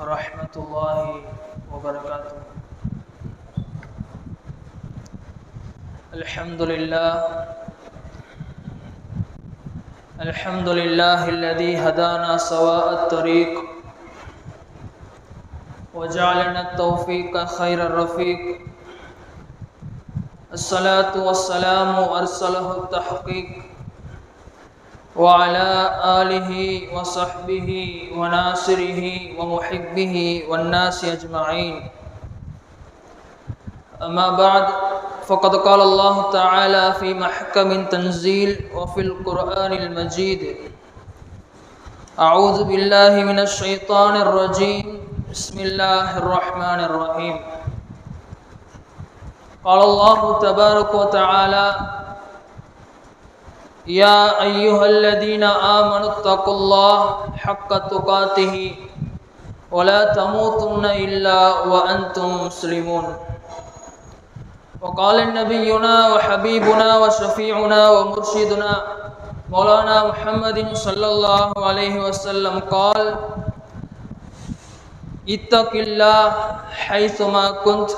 ورحمة الله وبركاته. الحمد لله. الحمد لله الذي هدانا سواء الطريق وجعلنا التوفيق خير الرفيق. الصلاة والسلام أرسله التحقيق. وعلى آله وصحبه وناصره ومحبه والناس أجمعين. أما بعد فقد قال الله تعالى في محكم تنزيل وفي القرآن المجيد أعوذ بالله من الشيطان الرجيم. بسم الله الرحمن الرحيم. قال الله تبارك وتعالى يا أيها الذين آمنوا اتقوا الله حق تقاته ولا تموتن إلا وأنتم مسلمون. وقال نبينا وحبيبنا وشفيعنا ومرشدنا مولانا محمد صلى الله عليه وسلم قال اتق الله حيثما كنت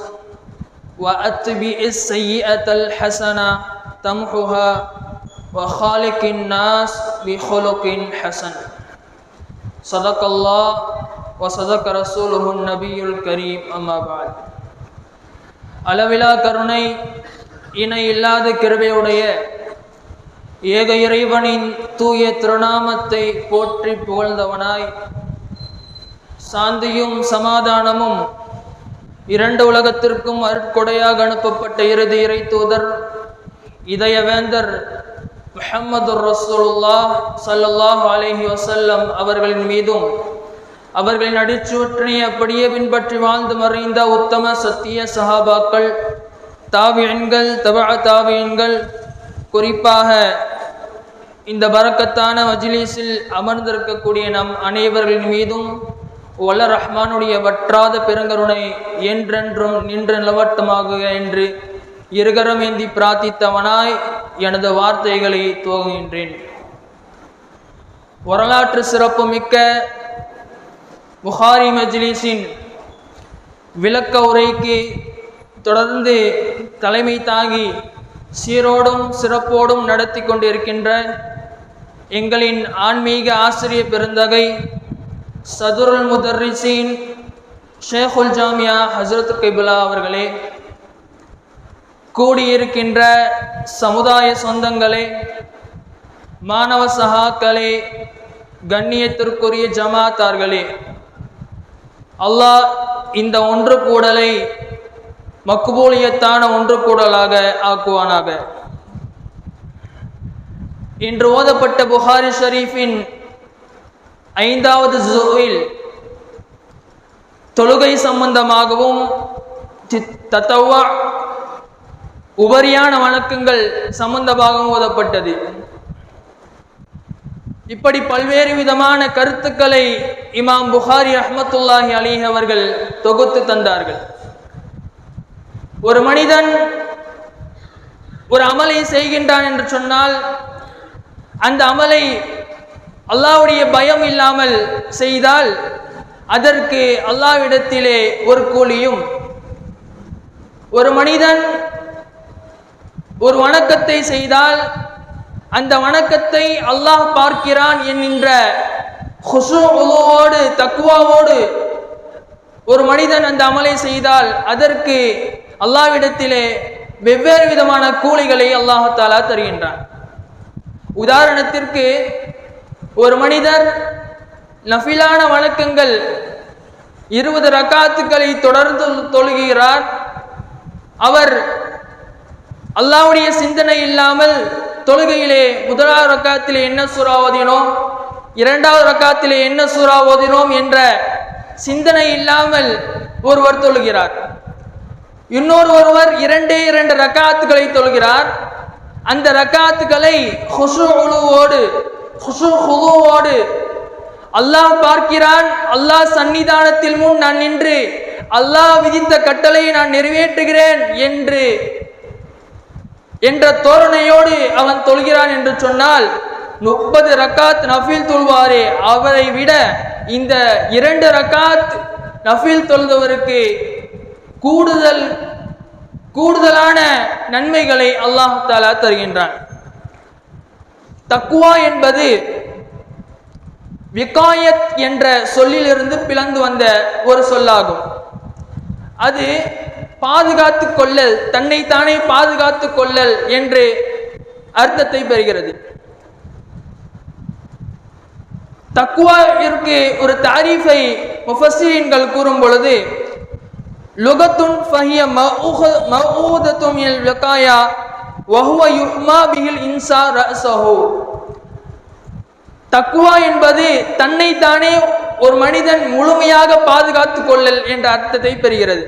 وأتبع السيئة الحسنة تمحها وخالق الناس بخلق حسن صدق الله وصدق رسوله النبي الكريم أما بعد அளவிலா கருணை இணை இல்லாத கிருபையுடைய ஏக இறைவனின் தூய திருநாமத்தை போற்றி புகழ்ந்தவனாய் சாந்தியும் சமாதானமும் இரண்டு உலகத்திற்கும் அருட்கொடையாக அனுப்பப்பட்ட இறுதி இறை தூதர் இதயவேந்தர் முஹம்மது ரசூலுல்லா சல்லல்லாஹ் அலஹி வசல்லம் அவர்களின் மீதும் அவர்களின் அடிச்சுவற்றினை அப்படியே பின்பற்றி வாழ்ந்து மறைந்த உத்தம சத்திய சஹாபாக்கள் தாவியன்கள் தபா தாவியன்கள் குறிப்பாக இந்த பறக்கத்தான மஜ்லீஸில் அமர்ந்திருக்கக்கூடிய நம் அனைவர்களின் மீதும் வல்ல ரஹ்மானுடைய வற்றாத பெருங்கருணை என்றென்றும் நின்று நிலவட்டமாக என்று இருகரம் ஏந்தி பிரார்த்தித்தவனாய் எனது வார்த்தைகளை துவங்குகின்றேன். வரலாற்று சிறப்புமிக்க புகாரி மஜ்லிஸின் விளக்க உரைக்கு தொடர்ந்து தலைமை தாங்கி சீரோடும் சிறப்போடும் நடத்தி கொண்டிருக்கின்ற எங்களின் ஆன்மீக ஆசிரிய பெருந்தகை சதுருல் முதர்ரிசீன் ஷேகுல் ஜாமியா ஹசரத் கைபுலா அவர்களே கூடியிருக்கின்ற சமுதாய சொந்தங்களே மாணவ சகாக்களே கண்ணியத்திற்குரிய ஜமாத்தார்களே அல்லாஹ் இந்த ஒன்று கூடலை மக்குபூலியத்தான ஒன்று கூடலாக ஆக்குவானாக. இன்று ஓதப்பட்ட புகாரி ஷரீஃபின் ஐந்தாவது ஜுவில் தொழுகை சம்பந்தமாகவும் தத்தவா உபரியான வணக்கங்கள் சம்பந்தமாகவும் ஓதப்பட்டது. இப்படி பல்வேறு விதமான கருத்துக்களை இமாம் புகாரி அஹமத்துல்லாஹி அலி அவர்கள் தொகுத்து தந்தார்கள். ஒரு மனிதன் ஒரு அமலை செய்கின்றான் என்று சொன்னால் அந்த அமலை அல்லாவுடைய பயம் இல்லாமல் செய்தால் அதற்கு அல்லாவிடத்திலே ஒரு கூலியும் ஒரு மனிதன் ஒரு வணக்கத்தை செய்தால் அந்த வணக்கத்தை அல்லாஹ் பார்க்கிறான் என்கின்ற ஹுசுவோடு தக்குவாவோடு ஒரு மனிதன் அந்த அமலை செய்தால் அதற்கு அல்லாவிடத்திலே வெவ்வேறு விதமான கூலிகளை அல்லாஹாலா தருகின்றான். உதாரணத்திற்கு ஒரு மனிதர் நஃபிலான வணக்கங்கள் இருபது ரக்காத்துக்களை தொடர்ந்து தொழுகிறார். அவர் அல்லாவுடைய சிந்தனை இல்லாமல் தொழுகையிலே முதலாவது ரக்காத்திலே என்ன சூறா ஓதினோம்? இரண்டாவது ரக்காத்திலே என்ன சூறா ஓதினோம் என்ற சிந்தனை இல்லாமல் ஒருவர் தொழுகிறார். இன்னொரு ஒருவர் இரண்டே இரண்டு ரக்காத்துக்களை தொழுகிறார். அந்த ரக்காத்துக்களை ஹுசு உழுவோடு ஹுசு ஹுலுவோடு அல்லாஹ் பார்க்கிறான். அல்லாஹ் சன்னிதானத்தில் முன் நான் நின்று அல்லாஹ் விதித்த கட்டளையை நான் நிறைவேற்றுகிறேன் என்று என்ற தோரணையோடு அவன் தொழுகிறான் என்று சொன்னால் முப்பது ரக்காத் நஃபில் தொழுவாரே அவரை விட இந்த இரண்டு ரக்காத் நஃபீல் தொழுதவருக்கு கூடுதல் கூடுதலான நன்மைகளை அல்லாஹ் தாலா தருகின்றான். தக்குவா என்பது விகாயத் என்ற சொல்லிலிருந்து பிளந்து வந்த ஒரு சொல்லாகும். அது பாதுகாத்து கொள்ளல் தன்னைத்தானே பாதுகாத்து கொள்ளல் என்று அர்த்தத்தை பெறுகிறது. தக்குவாவிற்கு ஒரு தாரீஃபை முஃபஸ்ஸீன்கள் கூறும் பொழுது லுகத்துன் ஃபஹிய மஊதத்தும் இல் விகாயா வஹுவ யுஹ்மா பிஹில் இன்சா ரஸஹு தக்குவா என்பது தன்னைத்தானே ஒரு மனிதன் முழுமையாக பாதுகாத்து கொள்ளல் என்ற அர்த்தத்தை பெறுகிறது.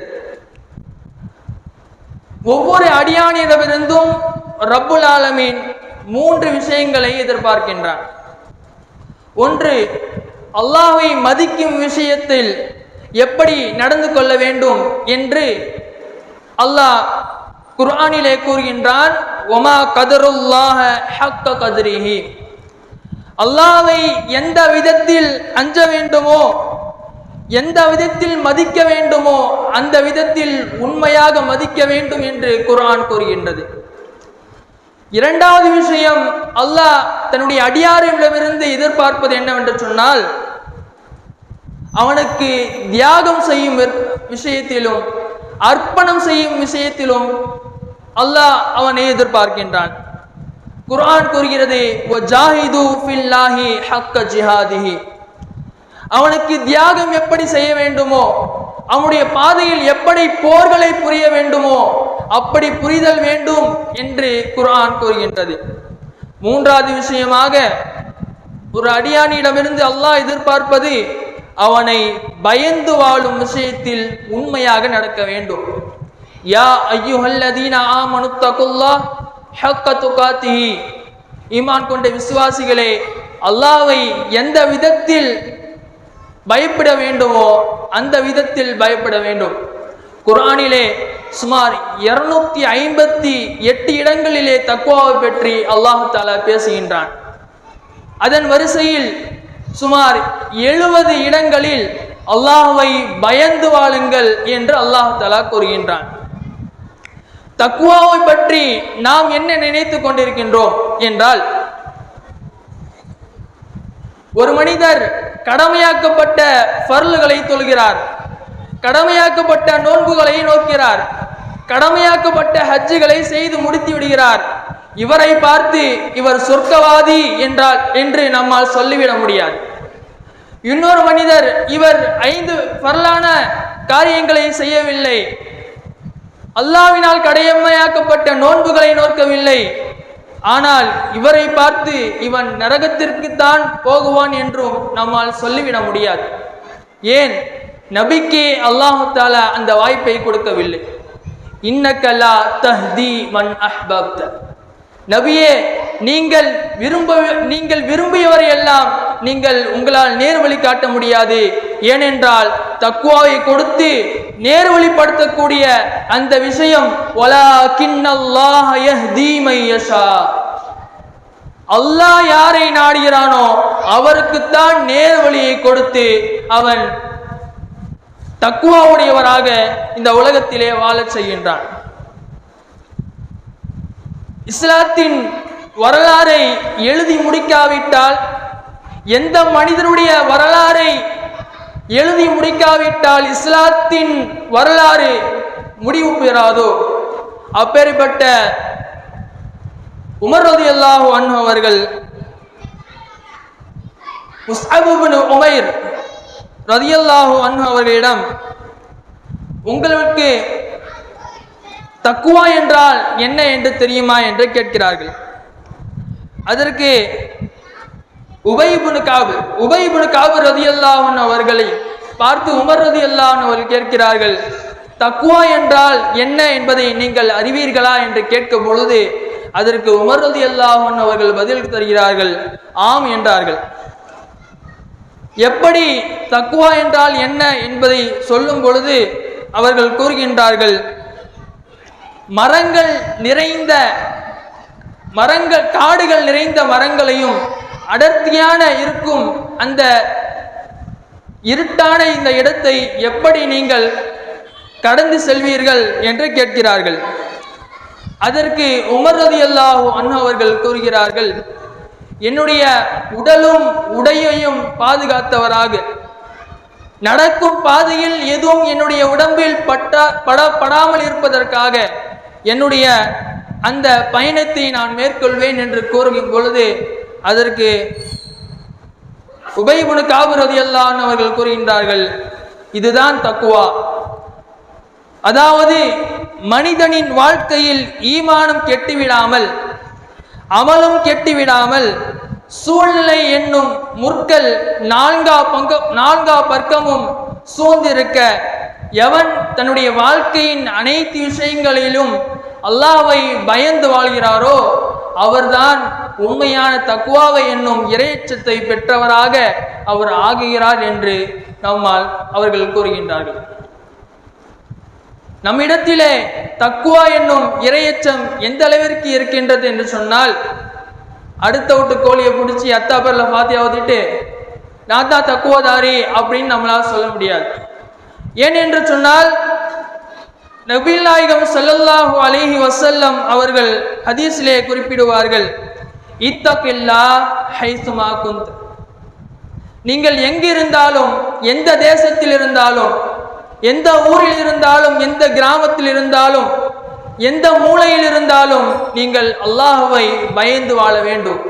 ஒவ்வொரு அடியானிடமிருந்தும் ரப்புல் ஆலமீன் மூன்று விஷயங்களை எதிர்பார்க்கின்றான். ஒன்று அல்லாஹை மதிக்கும் விஷயத்தில் எப்படி நடந்து கொள்ள வேண்டும் என்று அல்லாஹ் குர்ஆனிலே கூறுகின்றான் ஒமா கதருல்லாஹ ஹக்க கதிரிஹி. அல்லாவை எந்த விதத்தில் அஞ்ச வேண்டுமோ எந்த விதத்தில் மதிக்க வேண்டுமோ அந்த விதத்தில் உண்மையாக மதிக்க வேண்டும் என்று குர்ஆன் கூறுகின்றது. இரண்டாவது விஷயம் அல்லாஹ் தன்னுடைய அடியாரிடமிருந்து எதிர்பார்ப்பது என்னவென்று சொன்னால் அவனுக்கு தியாகம் செய்யும் விஷயத்திலும் அர்ப்பணம் செய்யும் விஷயத்திலும் அல்லாஹ் அவனை எதிர்பார்க்கின்றான். குர்ஆன் கூறுகிறது ஜாஹிது ஃபில்லாஹி ஹக்க ஜிஹாதிஹி. அவனுக்கு தியாகம் எப்படி செய்ய வேண்டுமோ அவனுடைய பாதையில் எப்படி போர்களை புரிய வேண்டுமோ அப்படி புரிதல் வேண்டும் என்று குர்ஆன் கூறுகின்றது. மூன்றாவது விஷயமாக ஒரு அடியானிடமிருந்து அல்லாஹ் எதிர்பார்ப்பது அவனை பயந்து வாழும் விஷயத்தில் உண்மையாக நடக்க வேண்டும். யா ஐயுஹல்லதீன தகுல்லா ஹக்க துகாத்திஹி. ஈமான் கொண்ட விசுவாசிகளே அல்லாவை எந்த விதத்தில் பயப்பட வேண்டுமோ அந்த விதத்தில் பயப்பட வேண்டும். குரானிலே சுமார் இருநூத்தி ஐம்பத்தி எட்டு இடங்களிலே தக்குவாவை பற்றி அல்லாஹு தாலா பேசுகின்றான். அதன் வரிசையில் சுமார் எழுபது இடங்களில் அல்லாஹுவை பயந்து வாழுங்கள் என்று அல்லாஹு தாலா கூறுகின்றான். தக்குவாவை பற்றி நாம் என்ன நினைத்துக் கொண்டிருக்கின்றோம் என்றால் ஒரு மனிதர் கடமையாக்கப்பட்ட பருள்களை தொழுகிறார். கடமையாக்கப்பட்ட நோன்புகளை நோக்கிறார். கடமையாக்கப்பட்ட ஹஜ்ஜுகளை செய்து முடித்து விடுகிறார். இவரை பார்த்து இவர் சொர்க்கவாதி என்றால் என்று நம்மால் சொல்லிவிட முடியாது. இன்னொரு மனிதர் இவர் ஐந்து பரலான காரியங்களை செய்யவில்லை. அல்லாவினால் கடையம்மையாக்கப்பட்ட நோன்புகளை நோக்கவில்லை. ஆனால் இவரை பார்த்து இவன் நரகத்திற்குத்தான் போகுவான் என்றும் நம்மால் சொல்லிவிட முடியாது. ஏன்? நபிக்கே அல்லாஹு தாலா அந்த வாய்ப்பை கொடுக்கவில்லை. இன்னக்கலா தஹ்தி மன் அஹ்பப்த. நபியே நீங்கள் விரும்ப நீங்கள் விரும்பியவரை எல்லாம் நீங்கள் உங்களால் நேர்வழி காட்ட முடியாது. ஏனென்றால் தக்குவாவை கொடுத்து நேர்வழிப்படுத்தக்கூடிய அந்த விஷயம் ஒலா கிண்ணல்லாஹ யஹ்தி மையஷா அல்லாஹ் யாரை நாடுகிறானோ அவருக்குத்தான் நேர்வழியை கொடுத்து அவன் தக்குவாவுடையவராக இந்த உலகத்திலே வாழச் செய்கின்றான். இஸ்லாத்தின் வரலாறை எழுதி முடிக்காவிட்டால் எந்த மனிதனுடைய வரலாறை எழுதி முடிக்காவிட்டால் இஸ்லாத்தின் வரலாறு முடிவு பெறாதோ? அப்பேற்பட்ட உமர் ரதி அல்லாஹு அன்ஹு அவர்கள் முஸ்அபுபின் உமைர் ரதியல்லாஹு அன்ஹு அவர்களிடம் உங்களுக்கு தக்குவா என்றால் என்ன என்று தெரியுமா? என்று கேட்கிறார்கள். அதற்கு உபைபுனு காபு உபைபுனு காபு ரதி அல்லாஹன் அவர்களை பார்த்து உமர் ரதி அல்லாஹன் அவர்கள் கேட்கிறார்கள் தக்குவா என்றால் என்ன என்பதை நீங்கள் அறிவீர்களா? என்று கேட்கும் பொழுது அதற்கு உமர்ரதி அல்லாஹன் அவர்கள் பதில் தருகிறார்கள். ஆம் என்றார்கள். எப்படி தக்குவா என்றால் என்ன என்பதை சொல்லும் பொழுது அவர்கள் கூறுகின்றார்கள். மரங்கள் நிறைந்த மரங்கள் காடுகள் நிறைந்த மரங்களையும் அடர்த்தியான இருக்கும் அந்த இருட்டான இந்த இடத்தை எப்படி நீங்கள் கடந்து செல்வீர்கள் என்று கேட்கிறார்கள். அதற்கு உமர் ரதி அல்லாஹு அண்ணா அவர்கள் கூறுகிறார்கள் என்னுடைய உடலும் உடையையும் பாதுகாத்தவராக. நடக்கும் பாதையில் எதுவும் என்னுடைய உடம்பில் பட்டா பட படாமல் இருப்பதற்காக என்னுடைய அந்த பயணத்தை நான் மேற்கொள்வேன் என்று கூறும் பொழுது அதற்கு உபைபுனு காபுரதி அல்லான் அவர்கள் கூறுகின்றார்கள் இதுதான் தக்குவா. அதாவது மனிதனின் வாழ்க்கையில் ஈமானம் கெட்டுவிடாமல் அமலும் கெட்டுவிடாமல் சூழ்நிலை என்னும் முற்கள் நான்கா பங்க நான்கா பர்க்கமும் சூழ்ந்திருக்க எவன் தன்னுடைய வாழ்க்கையின் அனைத்து விஷயங்களிலும் அல்லாவை பயந்து வாழ்கிறாரோ அவர்தான் உண்மையான தக்குவாவை என்னும் இறையச்சத்தை பெற்றவராக அவர் ஆகுகிறார் என்று நம்மால் அவர்கள் கூறுகின்றார்கள். நம்மிடத்திலே தக்குவா என்னும் இரையச்சம் எந்த அளவிற்கு இருக்கின்றது என்று சொன்னால் அடுத்த விட்டு கோழியை பிடிச்சி அத்தாபரில் பேர்ல பாத்தியா ஊத்திட்டு நான் தான் தக்குவாதாரி அப்படின்னு நம்மளால் சொல்ல முடியாது. ஏன் என்று சொன்னால் நபில் நாயகம் சல்லல்லாஹு அலிஹி வசல்லம் அவர்கள் ஹதீஸிலே குறிப்பிடுவார்கள் இத்தகில்லா ஹைசுமா குந்த் நீங்கள் எங்கிருந்தாலும் எந்த தேசத்தில் இருந்தாலும் எந்த ஊரில் இருந்தாலும் எந்த கிராமத்தில் இருந்தாலும் எந்த மூலையில் இருந்தாலும் நீங்கள் அல்லாஹுவை பயந்து வாழ வேண்டும்.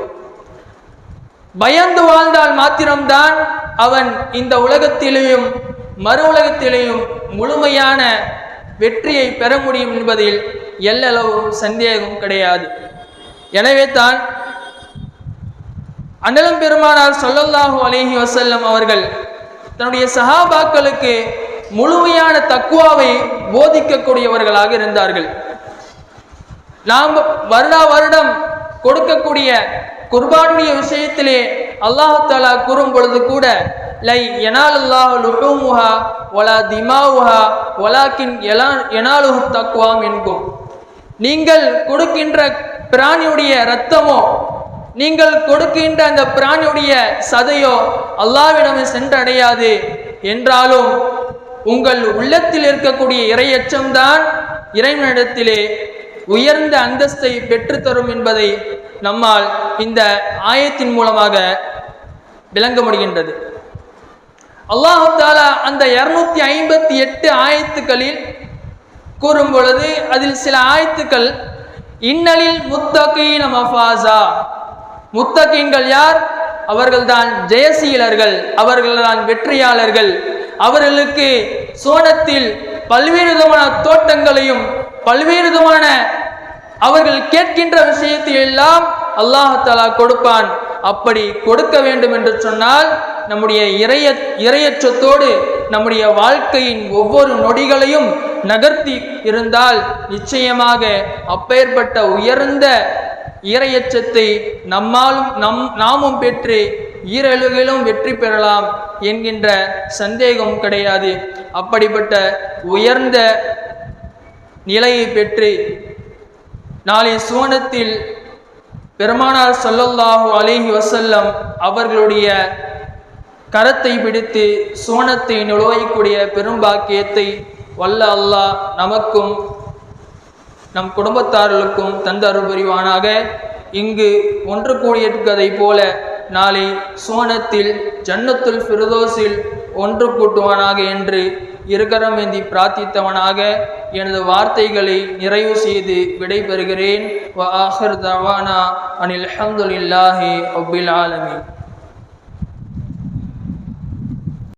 பயந்து வாழ்ந்தால் மாத்திரம்தான் அவன் இந்த உலகத்திலேயும் மறு உலகத்திலேயும் முழுமையான வெற்றியை பெற முடியும் என்பதில் எல்லளவும் சந்தேகம் கிடையாது. எனவே தான் அண்ணலம் பெருமானார் சொல்லல்லாஹு அலஹி வசல்லம் அவர்கள் தன்னுடைய சஹாபாக்களுக்கு முழுமையான தக்குவாவை போதிக்கக்கூடியவர்களாக இருந்தார்கள். நாம் வருடா வருடம் கொடுக்கக்கூடிய குர்பானுடைய விஷயத்திலே அல்லாஹாலா கூறும் பொழுது கூட லை எனால் அல்லாஹ் ஒலா திமாவுஹா ஒலாக்கின் எலா எனாலுஹு தக்குவாம் என்கும். நீங்கள் கொடுக்கின்ற பிராணியுடைய இரத்தமோ நீங்கள் கொடுக்கின்ற அந்த பிராணியுடைய சதையோ அல்லாவிடமே சென்றடையாது என்றாலும் உங்கள் உள்ளத்தில் இருக்கக்கூடிய இரையச்சம்தான் இறைவனிடத்திலே உயர்ந்த அந்தஸ்தை பெற்றுத்தரும் என்பதை நம்மால் இந்த ஆயத்தின் மூலமாக விளங்க முடிகின்றது. அல்லாஹு தாலா அந்த இருநூத்தி ஐம்பத்தி எட்டு ஆயத்துக்களில் கூறும் பொழுது அதில் சில ஆயத்துக்கள் இன்னலில் முத்தகீன மஃபாசா. முத்தகீன்கள் யார்? அவர்கள்தான் ஜெயசீலர்கள் அவர்கள்தான் வெற்றியாளர்கள். அவர்களுக்கு சோனத்தில் பல்வேறு விதமான தோட்டங்களையும் பல்வேறு விதமான அவர்கள் கேட்கின்ற விஷயத்தை எல்லாம் அல்லாஹாலா கொடுப்பான். அப்படி கொடுக்க வேண்டும் என்று சொன்னால் நம்முடைய இறைய இறையச்சத்தோடு நம்முடைய வாழ்க்கையின் ஒவ்வொரு நொடிகளையும் நகர்த்தி இருந்தால் நிச்சயமாக அப்பேற்பட்ட உயர்ந்த இறையச்சத்தை நம்மாலும் நம் நாமும் பெற்று ஈரழுகிலும் வெற்றி பெறலாம் என்கின்ற சந்தேகம் கிடையாது. அப்படிப்பட்ட உயர்ந்த நிலையை பெற்று நாளை சுவனத்தில் பெருமானார் சொல்லல்லாஹு அலேஹி வசல்லம் அவர்களுடைய கரத்தை பிடித்து சுவனத்தை நுழையக்கூடிய பெரும்பாக்கியத்தை வல்ல அல்லாஹ் நமக்கும் நம் குடும்பத்தார்களுக்கும் தந்த புரிவானாக இங்கு ஒன்று கூடியிருக்கதை போல நாளை சோனத்தில் ஜன்னத்துல் ஃபிரதோஸில் ஒன்று கூட்டுவானாக என்று இருக்கரமேந்தி பிரார்த்தித்தவனாக எனது வார்த்தைகளை நிறைவு செய்து விடைபெறுகிறேன். வ ஆஹிர் தவானா அனில் அஹமதுல்லாஹி அபில் ஆலமி